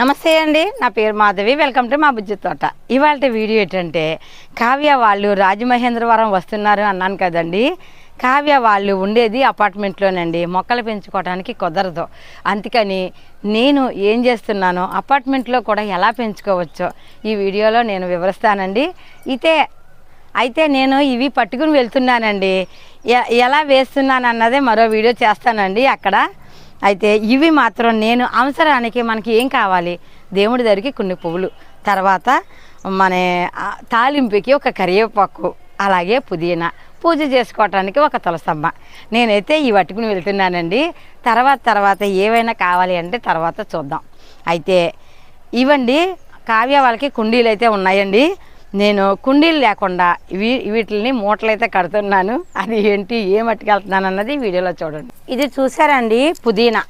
నమస్తే అండి నా పేరు మాధవి. వెల్కమ్ టు మా బుజ్జి తోట. ఇవాళ వీడియో ఏంటంటే కావ్య వాళ్ళు రాజమహేంద్రవరం వస్తున్నారు అన్నాను కదండి. కావ్య వాళ్ళు ఉండేది అపార్ట్మెంట్లోనండి. మొక్కలు పెంచుకోవడానికి కుదరదు. అందుకని నేను ఏం చేస్తున్నానో అపార్ట్మెంట్లో కూడా ఎలా పెంచుకోవచ్చో ఈ వీడియోలో నేను వివరిస్తానండి. అయితే అయితే నేను ఇవి పట్టుకుని వెళ్తున్నానండి. ఎలా వేస్తున్నాను అన్నదే మరో వీడియో చేస్తానండి అక్కడ. అయితే ఇవి మాత్రం నేను అవసరానికి మనకి ఏం కావాలి? దేవుడి దగ్గరికి కొన్ని పువ్వులు. తర్వాత మన తాలింపుకి ఒక కరివేపాకు అలాగే పుదీనా. పూజ చేసుకోవటానికి ఒక తులసమ్మ. నేనైతే ఈ పట్టుకుని వెళ్తున్నానండి. తర్వాత తర్వాత ఏవైనా కావాలి అంటే తర్వాత చూద్దాం. అయితే ఇవండి కావ్య వాళ్ళకి కుండీలు అయితే ఉన్నాయండి. నేను కుండీలు లేకుండా వీ వీటిని మూటలైతే కడుతున్నాను. అది ఏంటి ఏ మట్టుకెళ్తున్నాను అన్నది వీడియోలో చూడండి. ఇది చూసారండి పుదీనా.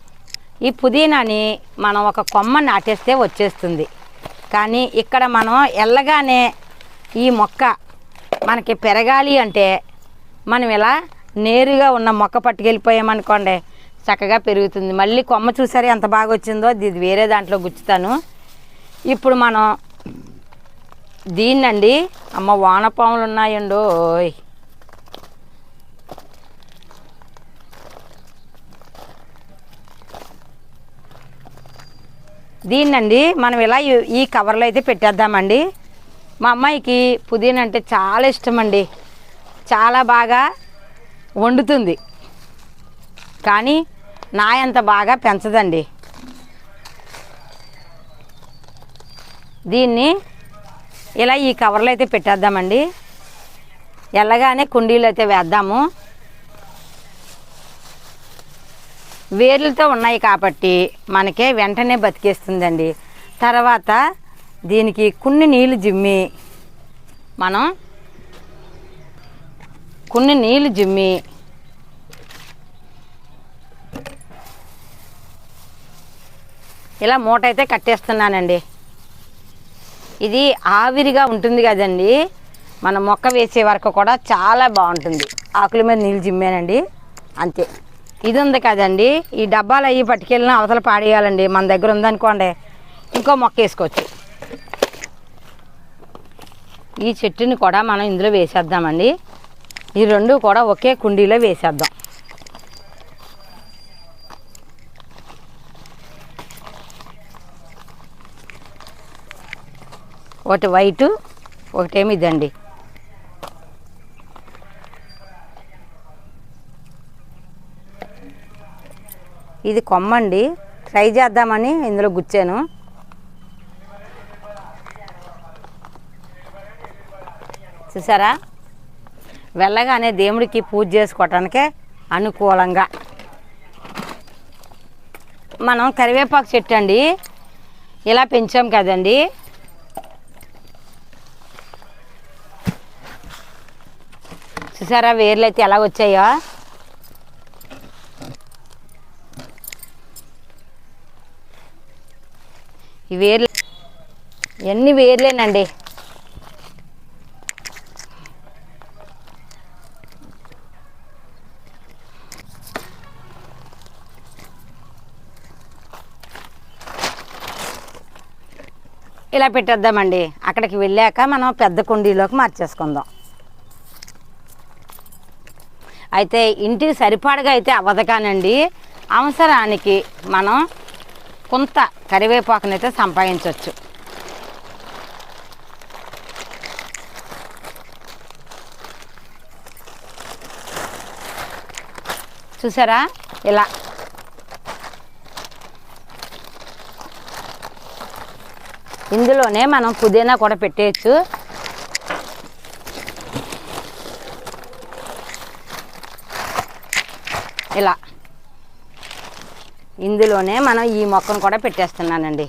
ఈ పుదీనాని మనం ఒక కొమ్మ నాటేస్తే వచ్చేస్తుంది. కానీ ఇక్కడ మనం ఎల్లగానే ఈ మొక్క మనకి పెరగాలి అంటే మనం ఇలా నేరుగా ఉన్న మొక్క పట్టుకెళ్ళిపోయామనుకోండి చక్కగా పెరుగుతుంది. మళ్ళీ కొమ్మ చూసారు ఎంత బాగా వచ్చిందో ఇది వేరే దాంట్లో గుచ్చుతాను. ఇప్పుడు మనం దీన్నండి. అమ్మ వానపాములు ఉన్నాయండోయ్ దీన్నండి మనం ఇలా ఈ- ఈ కవర్లో అయితే పెట్టేద్దామండి. మా అమ్మాయికి పుదీనా అంటే చాలా ఇష్టం అండి చాలా బాగా వండుతుంది. కానీ నా అంత బాగా పెంచదండి. దీన్ని ఇలా ఈ కవర్లో అయితే పెట్టేద్దామండి. ఎల్లగానే కుండీలు అయితే వేద్దాము. వేర్లతో ఉన్నాయి కాబట్టి మనకే వెంటనే బతికేస్తుందండి. తర్వాత దీనికి కొన్ని నీళ్ళు జిమ్మి మనం కొన్ని నీళ్ళు జిమ్మి ఇలా మూట అయితే కట్టేస్తున్నానండి. ఇది ఆవిరిగా ఉంటుంది కదండి. మన మొక్క వేసే వరకు కూడా చాలా బాగుంటుంది. ఆకుల మీద నీళ్ళు జిమ్మానండి అంతే. ఇది ఉంది కదండి. ఈ డబ్బాలు అవి పట్టుకెళ్ళిన అవతల పాడేయాలండి. మన దగ్గర ఉందనుకోండి ఇంకో మొక్క వేసుకోవచ్చు. ఈ చెట్టుని కూడా మనం ఇందులో వేసేద్దామండి. ఈ రెండు కూడా ఒకే కుండీలో వేసేద్దాం. ఒకటి వైటు ఒకటేమి ఇదండి ఇది కొమ్మండి. ట్రై చేద్దామని ఇందులో గుచ్చాను. చూసారా? వెళ్ళగానే దేవుడికి పూజ చేసుకోవటానికే అనుకూలంగా. మనం కరివేపాకు చెట్టు అండి ఇలా పెంచాం కదండి. చూసారా వేర్లు అయితే ఎలా వచ్చాయో? ఈ వేర్లు ఎన్ని వేర్లేనండి? ఇలా పెట్టేద్దామండి. అక్కడికి వెళ్ళాక మనం పెద్ద కుండీలోకి మార్చేసుకుందాం. అయితే ఇంటికి సరిపడగా అయితే అవ్వదు కానండి అవసరానికి మనం కొంత కరివేపాకునైతే సంపాదించవచ్చు చూసారా? ఇలా. ఇందులోనే మనం పుదీనా కూడా పెట్టేయచ్చు. ఇలా. ఇందులోనే మనం ఈ మొక్కను కూడా పెట్టేస్తున్నానండి.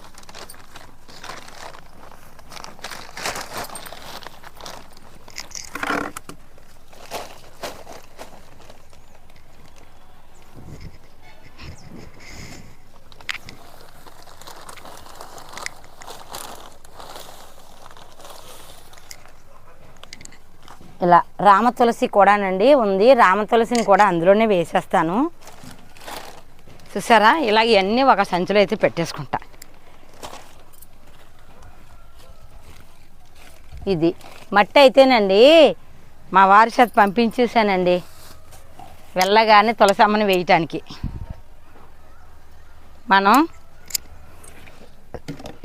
ఇలా రామ తులసి కూడానండి ఉంది. రామ తులసిని కూడా అందులోనే వేసేస్తాను. చూసారా? ఇలా ఇవన్నీ ఒక సంచిలో అయితే పెట్టేసుకుంటా. ఇది మట్టి అయితేనండి మా వారి చేత పంపించేసానండి. వెళ్ళగానే తులసమ్మని వేయటానికి. మనం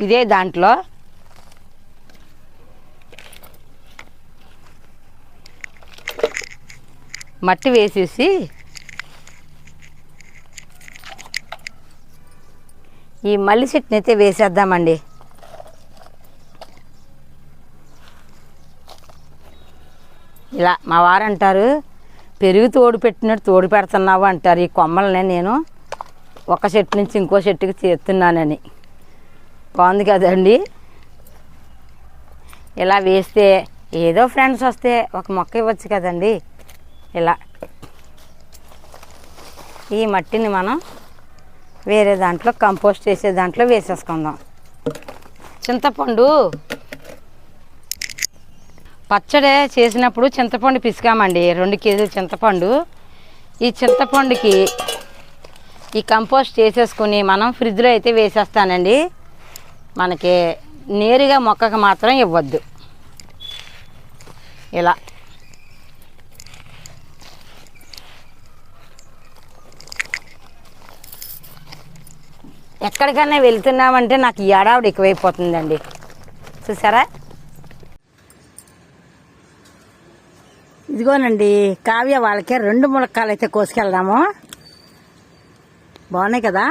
ఇదే దాంట్లో మట్టి వేసేసి ఈ మల్లి చెట్టుని అయితే వేసేద్దామండి. ఇలా మా వారు అంటారు పెరుగు తోడు పెట్టినట్టు తోడు పెడుతున్నావు అంటారు ఈ కొమ్మల్ని నేను. ఒక చెట్టు నుంచి ఇంకో చెట్టుకి చేస్తున్నానని. బాగుంది కదండి? ఇలా వేస్తే ఏదో ఫ్రెండ్స్ వస్తే ఒక మొక్క ఇవ్వచ్చు కదండి. ఇలా. ఈ మట్టిని మనం వేరే దాంట్లో కంపోస్ట్ చేసే దాంట్లో వేసేసుకుందాం. చింతపండు పచ్చడి చేసినప్పుడు చింతపండు పిసికామండి రెండు కేజీలు చింతపండు. ఈ చింతపండుకి ఈ కంపోస్ట్ చేసేసుకుని మనం ఫ్రిడ్జ్లో అయితే వేసేస్తానండి. మనకి నేరుగా మొక్కకు మాత్రం ఇవ్వద్దు. ఇలా. ఎక్కడికైనా వెళ్తున్నామంటే నాకు ఈ ఏడావిడ ఎక్కువైపోతుందండి. చూసారా? ఇదిగోనండి కావ్య వాళ్ళకే రెండు ములక్కాలు అయితే కోసుకెళ్దాము. బాగున్నాయి కదా?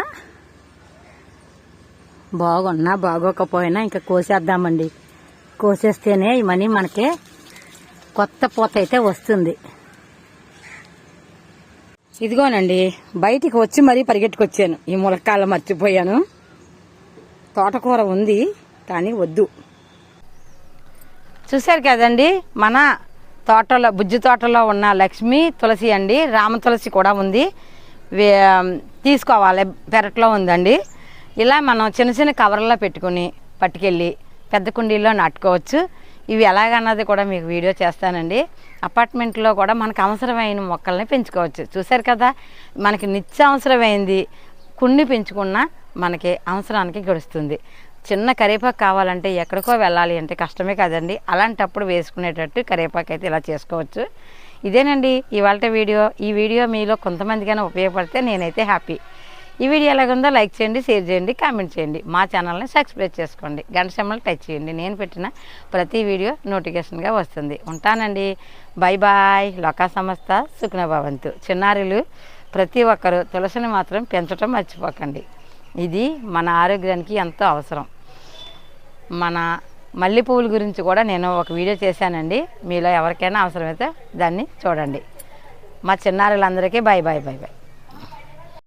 బాగున్నా బాగోకపోయినా ఇంకా కోసేద్దామండి. కోసేస్తేనే ఈ మనీ మనకి కొత్త పూత అయితే వస్తుంది. ఇదిగోనండి బయటికి వచ్చి మరీ పరిగెట్టుకొచ్చాను. ఈ ములక్కాయలు మర్చిపోయాను. తోటకూర ఉంది కానీ వద్దు. చూశారు కదండి మన తోటలో బుజ్జి తోటలో ఉన్న లక్ష్మి తులసి అండి రామ తులసి కూడా ఉంది. వే- తీసుకోవాలి పెరట్లో ఉందండి. ఇలా మనం చిన్న చిన్న కవర్లో పెట్టుకుని పట్టుకెళ్ళి పెద్ద కుండీల్లో నాటుకోవచ్చు. ఇవి ఎలాగన్నది కూడా మీకు వీడియో చేస్తానండి. అపార్ట్మెంట్లో కూడా మనకు అవసరమైన మొక్కల్ని పెంచుకోవచ్చు. చూశారు కదా? మనకి నిత్యావసరమైంది కొన్ని పెంచుకున్నా మనకి అవసరానికి గడుస్తుంది. చిన్న కరివేపాకు కావాలంటే ఎక్కడికో వెళ్ళాలి అంటే కష్టమే కదండి. అలాంటప్పుడు వేసుకునేటట్టు కరివేపాకు అయితే ఇలా చేసుకోవచ్చు. ఇదేనండి ఇవాళ వీడియో. ఈ వీడియో మీలో కొంతమందికైనా ఉపయోగపడితే నేనైతే హ్యాపీ. ఈ వీడియో ఎలాగుందో లైక్ చేయండి షేర్ చేయండి కామెంట్ చేయండి. మా ఛానల్ని సబ్స్క్రైబ్ చేసుకోండి. గంట సింబల్ టచ్ చేయండి. నేను పెట్టిన ప్రతి వీడియో నోటిఫికేషన్గా వస్తుంది. ఉంటానండి. Bye bye. లోకా సంస్థ సుఖన భవంతు చిన్నారులు ప్రతి ఒక్కరూ తులసిని మాత్రం పెంచడం మర్చిపోకండి. ఇది మన ఆరోగ్యానికి ఎంతో అవసరం. మన మల్లె పువ్వుల గురించి కూడా నేను ఒక వీడియో చేశానండి. మీలో ఎవరికైనా అవసరమైతే దాన్ని చూడండి. మా చిన్నారులందరికీ బాయ్ బాయ్ బాయ్ బాయ్.